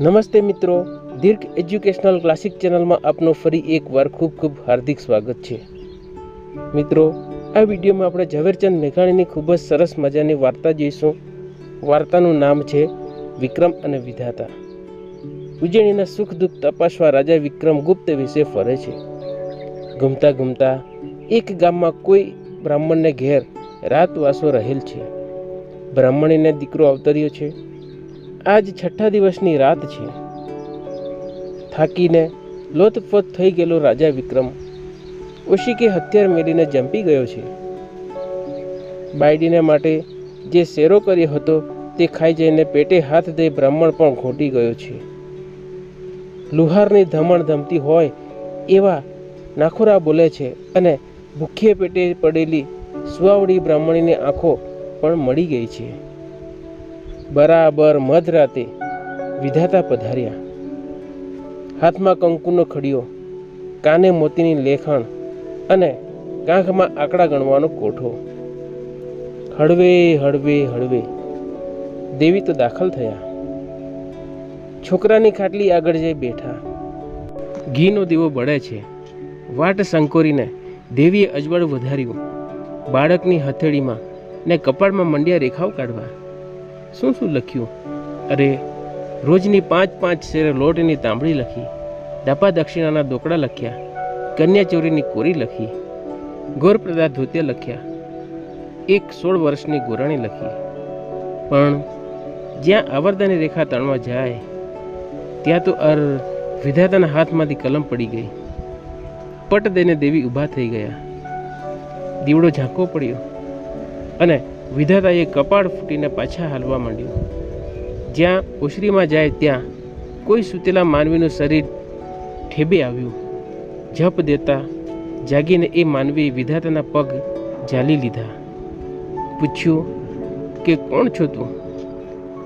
નમસ્તે મિત્રો. દીર્ઘ educational classic ચેનલમાં આપનું ફરી એકવાર ખૂબ ખૂબ હાર્દિક સ્વાગત છે. મિત્રો, આ વિડીયોમાં આપણે ઝવેરચંદ મેઘાણીની ખૂબ જ સરસ મજાની વાર્તા જોઈશું. વાર્તાનું નામ છે વિક્રમ અને વિધાતા. ઉજ્જૈનીના સુખ દુઃખ તપાસવા રાજા વિક્રમ ગુપ્ત વિશે ફરે છે. ઘૂમતા ઘૂમતા એક ગામમાં કોઈ બ્રાહ્મણને ઘેર રાતવાસો રહેલ છે. બ્રાહ્મણીને દીકરો અવતર્યો છે. આજ છઠ્ઠા દિવસની રાત છે. થાકીને લોથપોથ થઈ ગયેલો રાજા વિક્રમ ઓશિકે હથિયાર મેળીને જંપી ગયો છે. બાયડીને માટે જે શેરો કર્યો હતો તે ખાઈ જઈને પેટે હાથ દઈ બ્રાહ્મણ પણ ઘોટી ગયો છે. લુહારની ધમણ ધમતી હોય એવા નાખોરા બોલે છે અને ભૂખ્યે પેટે પડેલી સુવાવડી બ્રાહ્મણીની આંખો પણ મળી ગઈ છે. બરાબર મધરાતે વિધાતા પધાર્યા. હાથમાં કંકુનો ખડીયો, કાને મોતીની લેખણ અને કાંખમાં આંકડા ગણવાનો કોઠો. હળવે હળવે હળવે દેવી તો દાખલ થયા. છોકરાની ખાટલી આગળ જઈ બેઠા. ઘીનો દીવો બળે છે. વાટ સંકોરીને દેવીએ અજવાળું વધાર્યું. બાળકની હથેળીમાં ને કપાળમાં મંડ્યા રેખાઓ કાઢવા. શું શું લખ્યું? અરે, રોજની પાંચ પાંચ શેરે લોટની તાંબડી લખી ડાપા દક્ષિણાના દોકડા લખ્યા, કન્યાચોરીની કોરી લખી ગોરપ્રદા ધોત્ય લખ્યા, એક સોળ વર્ષની ગોરાણી લખી. પણ જ્યાં આવરદાની રેખા તણવા જાય, ત્યાં તો અર વિધાતાના હાથમાંથી કલમ પડી ગઈ. પટ દઈને દેવી ઊભા થઈ ગયા. દીવડો ઝાંકો પડ્યો. અને વિધાતાએ કપાળ ફૂટીને પાછા હાલવા માંડ્યું. જ્યાં ઓસરીમાં જાય ત્યાં કોઈ સૂતેલા માનવીનું શરીર ઠેબે આવ્યું. જપ દેતા જાગીને એ માનવી વિધાતાના પગ ઝાલી લીધા. પૂછ્યું કે કોણ છો તું?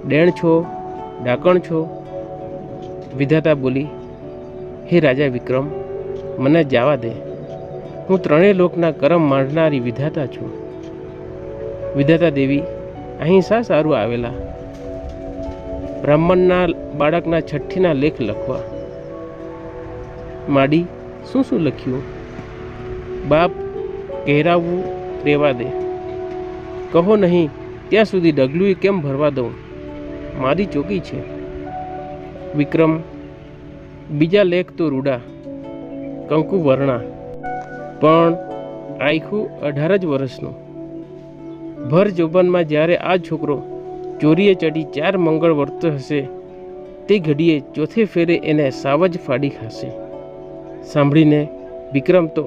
ડેણ છો? ડાકણ છો? વિધાતા બોલી, હે રાજા વિક્રમ, મને જવા દે. હું ત્રણેય લોકના કરમ માંડનારી વિધાતા છું. વિધાતા દેવી, અહીં શા સારું આવેલા? બ્રાહ્મણના બાળકના છઠ્ઠીના લેખ લખવા. માડી, શું શું લખ્યું? બાપ કહેરાવવું રેવા દે. કહો નહીં, ત્યાં સુધી ડગલું કેમ ભરવા દઉં? મારી ચોકી છે. વિક્રમ, બીજા લેખ તો રૂડા, કંકુ વર્ણા. પણ આખું અઢાર જ વર્ષનું. ભર જોબનમાં જ્યારે આ છોકરો ચોરીએ ચડી ચાર મંગળ વર્તો હશે, તે ઘડીએ ચોથે ફેરે એને સાવજ ફાડી ખાશે. સાંભળીને વિક્રમ તો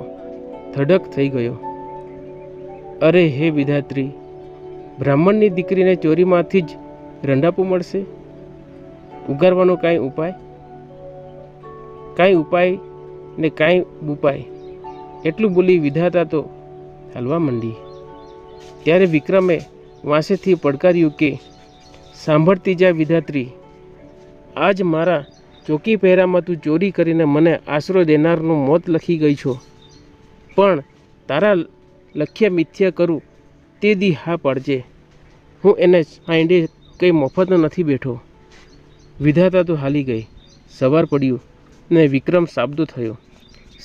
થડક થઈ ગયો. અરે હે વિધાત્રી, બ્રાહ્મણની દીકરીને ચોરીમાંથી જ રંડાપું મળશે? ઉગારવાનો કાંઈ ઉપાય? કાંઈ ઉપાય ને કાંઈ ઉપાય? એટલું બોલી વિધાતા તો હાલવા માંડી. ત્યારે વિક્રમે વાંસેથી પડકાર્યું કે, સાંભળતી જા વિધાત્રી, આજ મારા ચોકી પહેરામાં તું ચોરી કરીને મને આશરો દેનારનું મોત લખી ગઈ છો. પણ તારા લખ્યા મિથ્યા કરું તે દી હા પાડજે. હું એને સાંડે કંઈ મફત નથી બેઠો. વિધાતા તો હાલી ગઈ. સવાર પડ્યું ને વિક્રમ સાબદો થયો.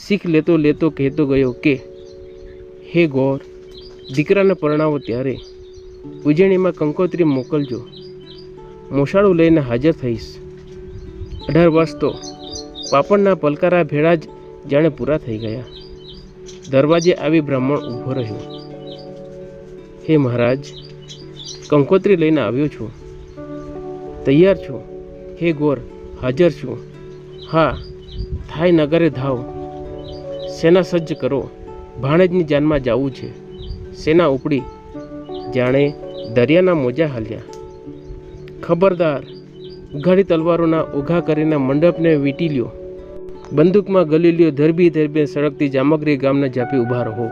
શીખ લેતો લેતો કહેતો ગયો કે, હે ગોર દીકરાને પરણાવો ત્યારે ઉજવણીમાં કંકોત્રી મોકલજો. મોસાળું લઈને હાજર થઈશ. અઢાર વર્ષ તો પાપડના પલકારા ભેળા જ જાણે પૂરા થઈ ગયા. દરવાજે આવી બ્રાહ્મણ ઊભો રહ્યો. હે મહારાજ, કંકોત્રી લઈને આવ્યો છું. તૈયાર છું. હે ગોર, હાજર છું. હા થાય નગરે ધાવ. સેના સજ્જ કરો. ભાણેજની જાનમાં જવું છે. સેના ઉપડી. જાણે દરિયાના મોજા હાલ્યા. ખબરદાર, ઘડી તલવારોના ઉઘા કરીને મંડપને વીંટી લ્યો. બંદૂકમાં ગલી લ્યો, ધરબી ધરબી સળગતી જામગરી ગામના જાપી ઊભા રહો.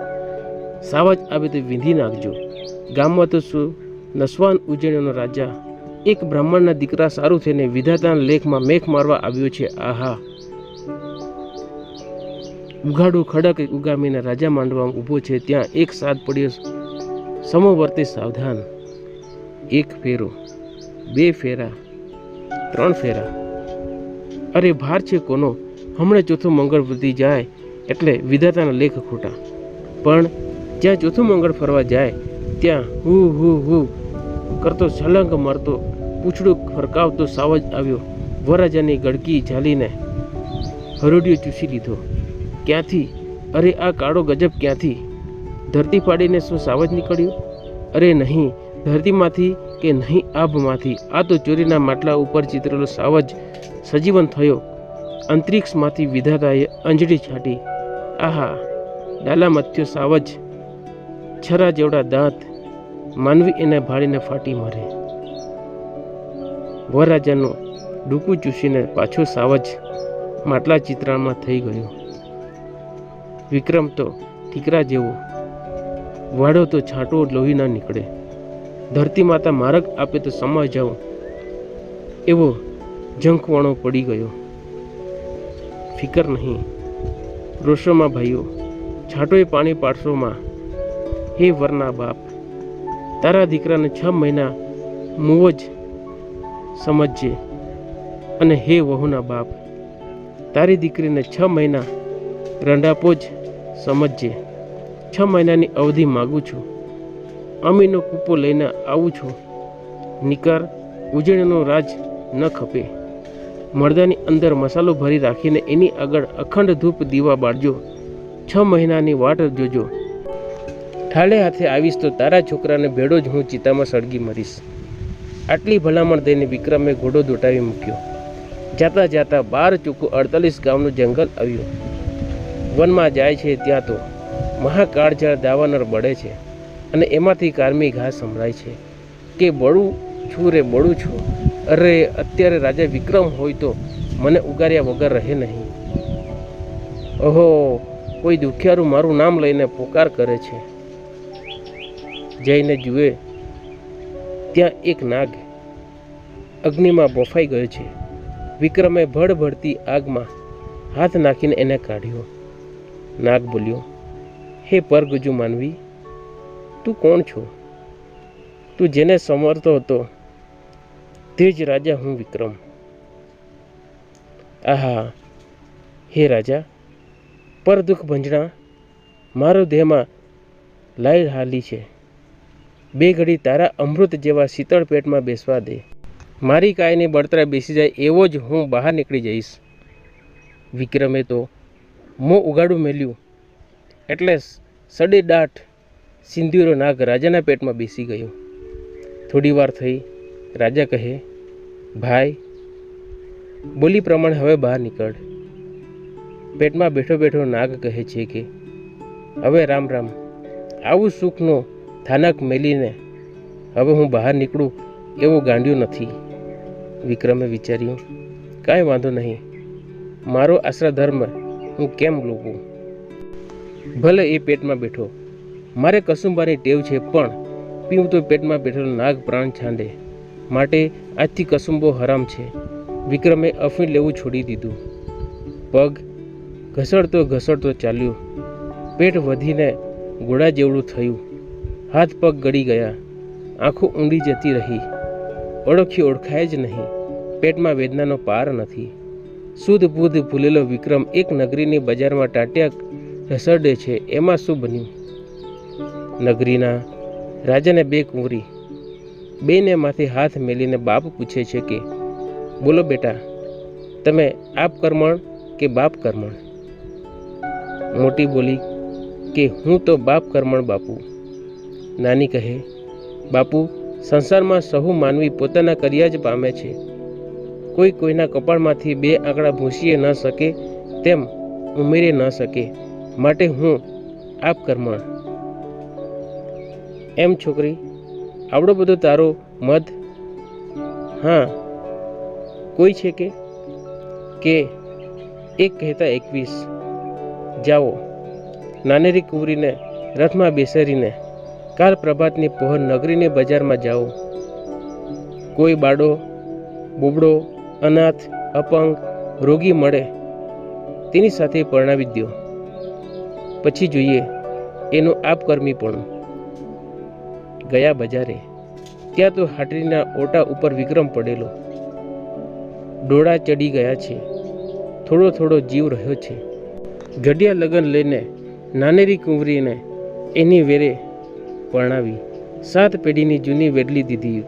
સાવજ આવે તો વિંધી નાખજો. ગામમાં તો શું નસવાન ઉજ્જૈનનો રાજા, એક બ્રાહ્મણના દીકરા સારું થઈને વિધાતાના લેખમાં મેઘ મારવા આવ્યો છે. આહા! ઉઘાડું ખડક ઉગામીને રાજા માંડવામાં ઊભો છે, ત્યાં એક સાદ પડ્યો સમોવર્તી સાવધાન, એક ફેરો, બે ફેરા, ત્રણ ફેરા. અરે, ભાર છે કોનો? હમણાં ચોથો મંગળ વધી જાય એટલે વિધાતાના લેખ ખોટા. પણ જ્યાં ચોથું મંગળ ફરવા જાય, ત્યાં હુ હુ હુ કરતો છલંગ મારતો, પૂછડું ફરકાવતો સાવજ આવ્યો. વરરાજાની ગડકી ઝાલીને હરોડિયો ચૂસી લીધો. ક્યાંથી? અરે, આ કાળો ગજબ ક્યાંથી? ધરતી પાડીને શું સાવજ નીકળ્યું? અરે, નહીં, ધરતીમાંથી કે નહીં આભમાંથી? આ તો ચોરીના માટલા ઉપર ચિતરેલો સાવજ સજીવન થયો. અંતરિક્ષમાંથી વિધાતાએ અંજળી છાંટી. આહા, ડાલા મથ્યો સાવજ છરા જેવડા દાંત માનવી એને ભાળીને ફાટી મરે. વરરાજાનું ડૂકું ચૂસીને પાછો સાવજ માટલા ચિત્રામાં થઈ ગયો. વિક્રમ તો ઠીકરા જેવો. વાડો તો છાંટો લોહી ના નીકળે. ધરતી માતા માર્ગ આપે તો સમા જાઓ. એવો જંખવાણો પડી ગયો. ફિકર નહીં. રોષોમાં ભાઈઓ, છાંટોએ પાણી પાડશોમાં. હે વરના બાપ, તારા દીકરાને છ મહિના મૂવ જ સમજજે. અને હે વહુના બાપ, તારી દીકરીને છ મહિના રંડાપો જ સમજજે છ મહિનાની અવધિ માગું છું. અમીનો કૂપો લઈને આવું છું. નિકાર ઉજળીનો રાજ ન ખપે. મળદાની અંદર મસાલો ભરી રાખીને એની આગળ અખંડ ધૂપ દીવા બાળજો. છ મહિનાની વાટ જોજો. ઠાલે હાથે આવીશ તો તારા છોકરાને ભેડો જ હું ચિતામાં સળગી મરીશ. આટલી ભલામણ દઈને વિક્રમે ઘોડો દોટાવી મૂક્યો. જાતા જાતા બાર ચૂકું અડતાલીસ ગામનું જંગલ આવ્યું. વનમાં જાય છે ત્યાં તો મહાકાળઝાળ દાવાનર બળે છે અને એમાંથી કારમી ઘાસ સંભળાય છે. કે બળું છું રે બળું છું, અરે અત્યારે રાજા વિક્રમ હોય તો મને ઉગાર્યા વગર રહે નહીં. ઓહો, કોઈ દુખિયારું મારું નામ લઈને પોકાર કરે છે. જઈને જુએ, ત્યાં એક નાગ અગ્નિમાં બોફાઈ ગયો છે. વિક્રમે ભડભડતી આગમાં હાથ નાખીને એને કાઢ્યો. નાગ બોલ્યો, હે પરગુજુ માનવી, તું કોણ છો? તું જેને સમરતો હતો, તે જ રાજા હું વિક્રમ. આહા, હે રાજા પર દુઃખ ભંજણા મારો દેહમાં લાઈ હાલી છે. બે ઘડી તારા અમૃત જેવા શીતળ પેટમાં બેસવા દે. મારી કાયની બળતરા બેસી જાય એવો જ હું બહાર નીકળી જઈશ. વિક્રમે તો મોં ઉગાડું મેલ્યું. એટલે સડે દાઠ સિંદૂરો નાગ રાજાના પેટમાં બેસી ગયો. થોડી વાર થઈ, રાજા કહે, ભાઈ, બોલી પ્રમાણે હવે બહાર નીકળ. પેટમાં બેઠો બેઠો નાગ કહે છે કે, હવે રામ રામ, આવું સુખનો થાનક મેલીને હવે હું બહાર નીકળું એવું ગાંડ્યું નથી. વિક્રમે વિચાર્યું, કાંઈ વાંધો નહીં. મારો આશરા ધર્મ હું કેમ લોગું ભલે એ પેટમાં બેઠો, મારે કસુંબાની ટેવ છે, પણ પીવું તો પેટમાં બેઠેલો નાગ પ્રાણ છાંડે માટે આજથી કસુંબો હરામ છે. વિક્રમે અફીણ લેવું છોડી દીધું. પગ ઘસડતો ઘસડતો ચાલ્યો. પેટ વધીને ઘોડા જેવડું થયું. હાથ પગ ગળી ગયા. આંખો ઊંડી જતી રહી. ઓળખી ઓળખાય જ નહીં. પેટમાં વેદનાનો પાર નથી. શુદ્ધ બુદ્ધ ભૂલેલો વિક્રમ એક નગરીની બજારમાં ટાંટ્યા રસડે છે. એમાં શું બન્યું? નગરીના રાજાને બે કુંવરી. બેને માથે હાથ મેલીને બાપ પૂછે છે કે, બોલો બેટા, તમે આપ કર્મણ કે બાપ કર્મણ? મોટી બોલી કે, હું તો બાપ કર્મણ બાપુ. નાની કહે, બાપુ, સંસારમાં સહુ માનવી પોતાના કર્યા જ પામે છે. કોઈ કોઈના કપાળમાંથી બે આંકડા ભૂંસીએ ન શકે, તેમ ઉમેરી ન શકે. માટે હું આપ કર્મણ. એમ છોકરી, આવડો બધો તારો મધ હા, કોઈ છે કે? કે એક કહેતા એકવીસ. જાઓ, નાનેરી કુંવરીને રથમાં બેસાડીને કાલ પ્રભાતની પહોર નગરીને બજારમાં જાઓ. કોઈ બાડો, બોબડો અનાથ, અપંગ, રોગી મળે તેની સાથે પરણાવી દો પછી જોઈએ, એનું આપકર્મી પણ. ગયા બજારે, ત્યાં તો હાટરીના ઓટા ઉપર વિક્રમ પડેલો. ડોળા ચડી ગયા છે. થોડો થોડો જીવ રહ્યો છે. ગઢિયા લગ્ન લઈને નાનેરી કુંવરીને એની વેરે પરણાવી. સાત પેઢીની જૂની વેડલી દીધી.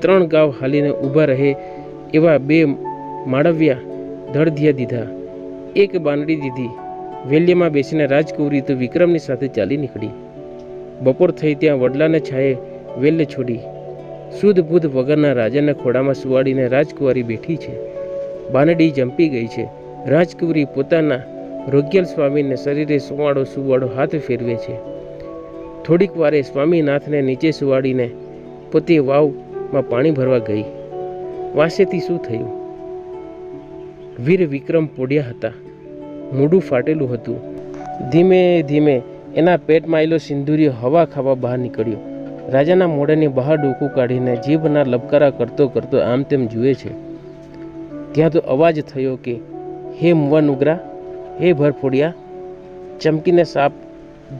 ત્રણ ગાવ હાલીને ઊભા રહે એવા બે માળવ્યા ધડધિયા દીધા. એક બાંધડી દીધી. વેલ્યમાં બેસીને રાજકુંવરી તો વિક્રમની સાથે ચાલી નીકળી. બપોર થઈ ત્યાં વડલાને છાયે વેલ્ય છોડી. શુદ્ધ બુદ્ધ વગરના રાજાના ખોડામાં સુવાડીને રાજકુંવરી બેઠી છે. બાનડી જંપી ગઈ છે. રાજકુંવરી પોતાના રોગ્યલ સ્વામીને શરીરે સુવાડો સુવાડો હાથ ફેરવે છે. થોડીક વારે સ્વામીનાથને નીચે સુવાડીને પોતે વાવમાં પાણી ભરવા ગઈ. વાંસેથી શું થયું? વીર વિક્રમ પોડ્યા હતા. મોઢું ફાટેલું હતું. ધીમે ધીમે એના પેટમાં આવેલો સિંદુરીયો હવા ખાવા બહાર નીકળ્યો. રાજાના મોઢાની બહાર ડોકું કાઢીને જીભના લબકારા કરતો કરતો આમ તેમ જુએ છે. ત્યાં તો અવાજ થયો કે, હે મુવા નુગરા, હે ભરફોડિયા ચમકીને સાપ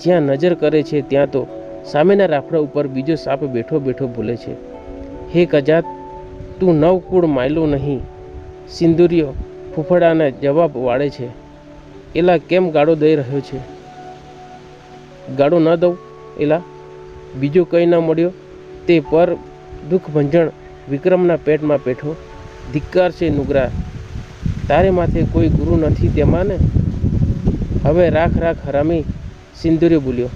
જ્યાં નજર કરે છે ત્યાં તો સામેના રાફડા ઉપર બીજો સાપ બેઠો બેઠો બોલે છે. હે કજાત તું નવ કુળ માયલો નહીં. સિંદુરિયો ફૂફડાને જવાબ વાળે છે. એલા કેમ ગાળો દઈ રહ્યો છે? ગાળો ન દઉં, એલા. બીજો કંઈ ન મળ્યો. તે પર દુઃખ ભંજણ વિક્રમના પેટમાં પેઠો ધિક્કાર છે નુગરા. તારે માથે કોઈ ગુરુ નથી તેમાં ને હવે રાખ રાખ, હરામી સિંદુરે બોલ્યો.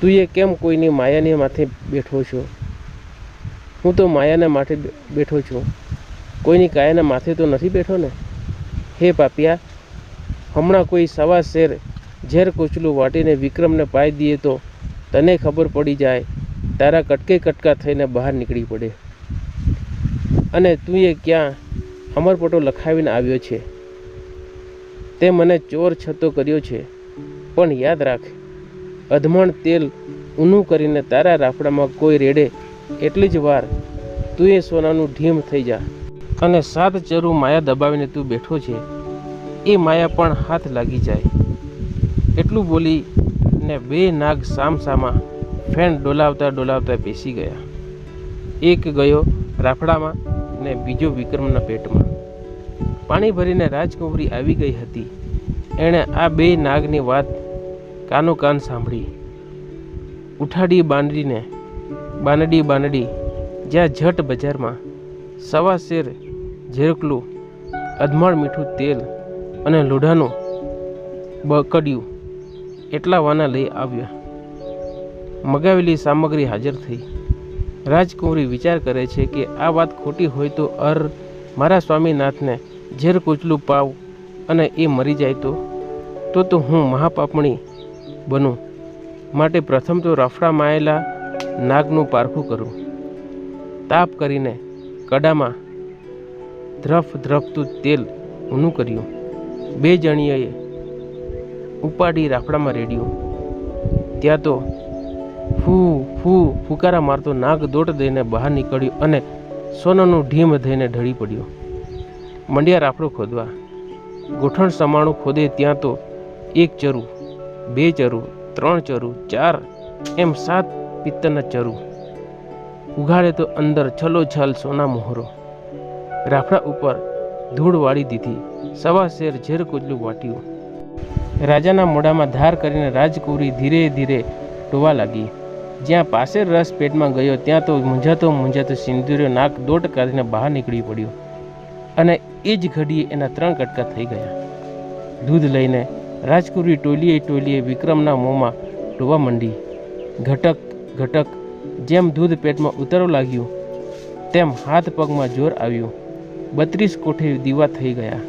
તું એ કેમ કોઈની માયાની માથે બેઠો છો? હું તો માયાને માથે બેઠો છું. કોઈની કાયાના માથે તો નથી બેઠો ને? હે પાપિયા, હમણાં કોઈ સવા શેર ઝેર કોચલું વાટીને વિક્રમને પાઈ દઈએ તો તને ખબર પડી જાય. તારા કટકે કટકા થઈને બહાર નીકળી પડે. અને તું એ ક્યાં અમરપટો લખાવીને આવ્યો છે? તે મને ચોર છતો કર્યો છે. પણ યાદ રાખ, અધમણ તેલ ઊનું કરીને તારા રાફડામાં કોઈ રેડે એટલી જ વાર તું એ સોનાનું ઢીમ થઈ જા. અને સાત ચરુ માયા દબાવીને તું બેઠો છે. એ માયા પણ હાથ લાગી જાય. એટલું બોલી ને બે નાગ સામસામા ફેન ડોલાવતા ડોલાવતા બેસી ગયા. એક ગયો રાફડામાં ને બીજો વિક્રમના પેટમાં. પાણી ભરીને રાજકુંવરી આવી ગઈ હતી. એણે આ બે નાગની વાત કાનો કાન સાંભળી. ઉઠાડી બાંદડીને બાનડી બાનડી, જ્યાં જટ બજારમાં સવા શેર ઝેરકલું, અધમાળ મીઠું તેલ અને લોઢાનું બકડ્યું એટલા વાના લઈ આવ્યા. મગાવેલી સામગ્રી હાજર થઈ. રાજકુંવરી વિચાર કરે છે કે આ વાત ખોટી હોય તો અર મારા સ્વામીનાથને ઝેર કોચલું પાવ અને એ મરી જાય તો? તો તો હું મહાપાપણી બનું. માટે પ્રથમ તો રફડામાં આવેલા નાગનું પારખું કરું. તાપ કરીને કડામાં ધ્રફ ધ્રફતું તેલ ઊનું કર્યું. બે જણીએ ઉપાડી રાફડામાં રેડ્યું. ત્યાં તો ફૂ ફૂ, ફુકારા મારતો નાગ દોટ દઈને બહાર નીકળ્યો અને સોનાનું ઢીમ થઈને ઢળી પડ્યો. મંડ્યા રાફડો ખોદવા. ગોઠણ સમાણું ખોદે ત્યાં તો એક ચરુ, બે ચરુ, ત્રણ ચરુ, ચાર, એમ સાત પિત્તરના ચરુ. ઉઘાડે તો અંદર છલો છલ સોના મોહરો. રાફડા ઉપર ધૂળ વાળી દીધી. સવા શેર ઝેર કોજલું વાટ્યું રાજાના મોઢામાં ધાર કરીને રાજકુરી ધીરે ધીરે ડોવા લાગી. જ્યાં પાસેર રસ પેટમાં ગયો, ત્યાં તો મૂંઝાતો મૂંઝાતો સિંદૂર્યો નાક દોટ કાઢીને બહાર નીકળી પડ્યો. અને એ જ ઘડીએ એના ત્રણ કટકા થઈ ગયા. દૂધ લઈને રાજકુરી ટોલીએ ટોલીએ વિક્રમના મોંમાં ડોવા મંડી. ઘટક ઘટક જેમ દૂધ પેટમાં ઉતરવા લાગ્યું, તેમ હાથ પગમાં જોર આવ્યું. બત્રીસ કોઠે દીવા થઈ ગયા.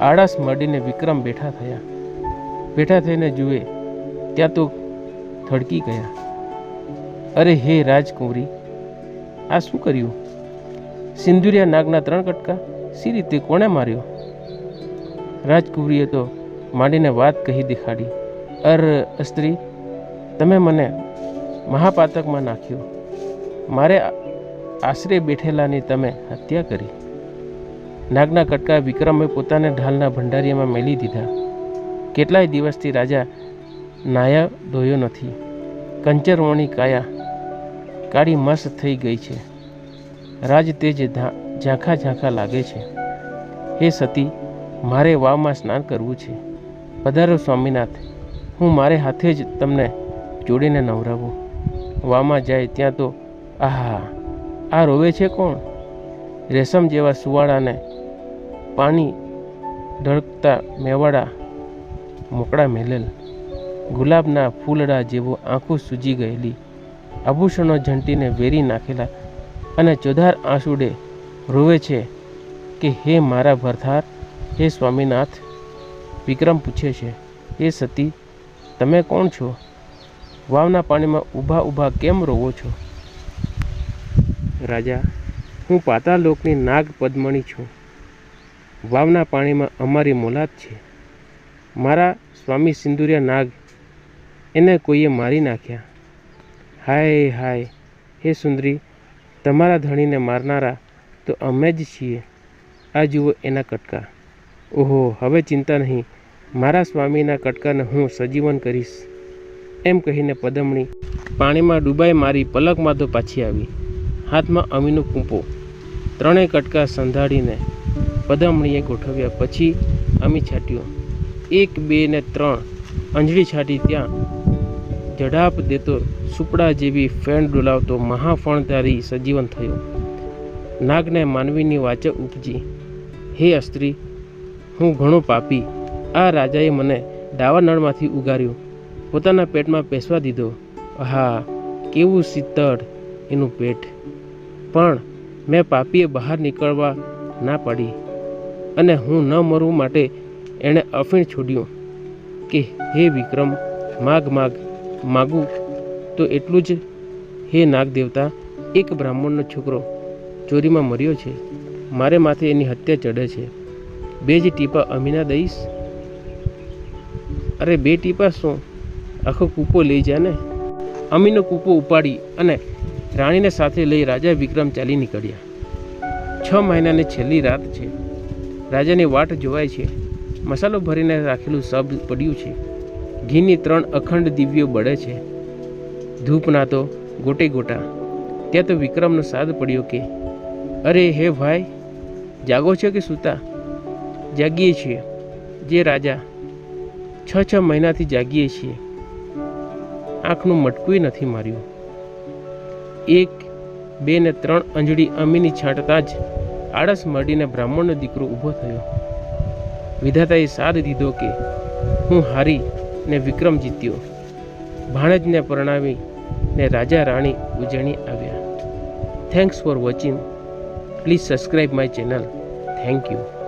આળસ મળીને વિક્રમ બેઠા થયા. બેઠા થઈને જુએ, ત્યાં તો થડકી ગયા. અરે હે રાજકુંવરી, આ શું કર્યું? સિંદુરિયા નાગના ત્રણ કટકા સી રીતે કોણે માર્યો? રાજકુંવરીએ તો માંડીને વાત કહી દેખાડી. અર સ્ત્રી તમે મને મહાપાતકમાં નાખ્યો. મારે આશરે બેઠેલાની તમે હત્યા કરી. નાગના કટકા વિક્રમે પોતાને ઢાલના ભંડારીયામાં મેલી દીધા. કેટલાય દિવસથી રાજા નાયા ધોયો નથી. કંચરવણી કાયા. કાળી મસ્ત થઈ ગઈ છે. રાજ તેજ ધા- ઝાંખા ઝાંખા લાગે છે. હે સતી, મારે વાવમાં સ્નાન કરવું છે. પધારો સ્વામીનાથ. હું મારે હાથે જ તમને જોડીને નવરાવું. વાવમાં જાય ત્યાં તો, આહા, આ રોવે છે કોણ? રેશમ જેવા સુવાળાને પાણી ઢળકતા મેવાડા મોકળા મેલેલ, ગુલાબના ફૂલડા જેવો આંખો સૂજી ગયેલી, આભૂષણો ઝંટીને વેરી નાખેલા અને ચોધાર આંસુડે રોવે છે કે, હે મારા ભરથાર, હે સ્વામીનાથ, વિક્રમ પૂછે છે, હે સતી, તમે કોણ છો? વાવના પાણીમાં ઊભા ઊભા કેમ રોવો છો? રાજા, હું પાતાળ લોકની નાગ પદ્મણી છું. વાવના પાણીમાં અમારી મોલાત છે. મારા સ્વામી સિંદુરિયા નાગ એને કોઈએ મારી નાખ્યા. હાય હાય, હે સુંદરી, તમારા ધણીને મારનારા તો અમે જ છીએ. આ જુઓ એના કટકા. ઓહો, હવે ચિંતા નહીં. મારા સ્વામીના કટકાને હું સજીવન કરીશ. એમ કહીને પદમણી પાણીમાં ડૂબાઈ મારી પલકમાં તો પાછી આવી. હાથમાં અમીનો કૂંપો. ત્રણેય કટકા સંધાડીને પદમણીએ ગોઠવ્યા. પછી અમી છાટ્યો. એક, બે ને ત્રણ અંજળી છાટી ત્યાં જડાપ દેતો સુપડા જેવી ફેણ ડોલાવતો મહાફણધારી સજીવન થયો. નાગને માનવીની વાચે ઉપજી. હે અસ્ત્રી, હું ઘણો પાપી. આ રાજાએ મને ડાવા નળમાંથી ઉગાર્યો. પોતાના પેટમાં પેસવા દીધો. હા કેવું શીતળ એનું પેટ. પણ મેં પાપીએ બહાર નીકળવા ના પાડી અને હું ન મરવું માટે એણે અફીણ છોડ્યું કે, હે વિક્રમ, માગ માગ, માગું, તો એટલું જ. હે નાગ દેવતા, એક બ્રાહ્મણનો છોકરો ચોરીમાં મર્યો છે. મારે માથે એની હત્યા ચડે છે. બે જ ટીપા અમીના દઈશ? અરે, બે ટીપા શું? આખો કૂપો લઈ જાય ને. અમીનો કૂપો ઉપાડી અને રાણીને સાથે લઈ રાજા વિક્રમ ચાલી નીકળ્યા. છ મહિનાની છેલ્લી રાત છે. રાજાની વાટ જોવાય છે. મસાલો ભરીને રાખેલું સબ પડ્યું છે. ઘીની ત્રણ અખંડ દિવ્યો બળે છે. ધૂપના તો ગોટે ગોટા. ત્યાં તો વિક્રમનો સાદ પડ્યો કે, અરે હે ભાઈ, જાગો છો કે સૂતા? જાગીએ છીએ. જે રાજા છ છ મહિનાથી જાગીએ છીએ. આંખનું મટકું નથી માર્યું. એક, બે ને ત્રણ અંજળી અમીની છાંટતા જ આળસ મળીને બ્રાહ્મણનો દીકરો ઊભો થયો. વિધાતાએ સાદ દીધો કે, હું હારી ને વિક્રમ જીત્યો. ભાણજને પરણાવી ને રાજા રાણી ઉજણી આવ્યા. Thanks for watching please subscribe my channel thank you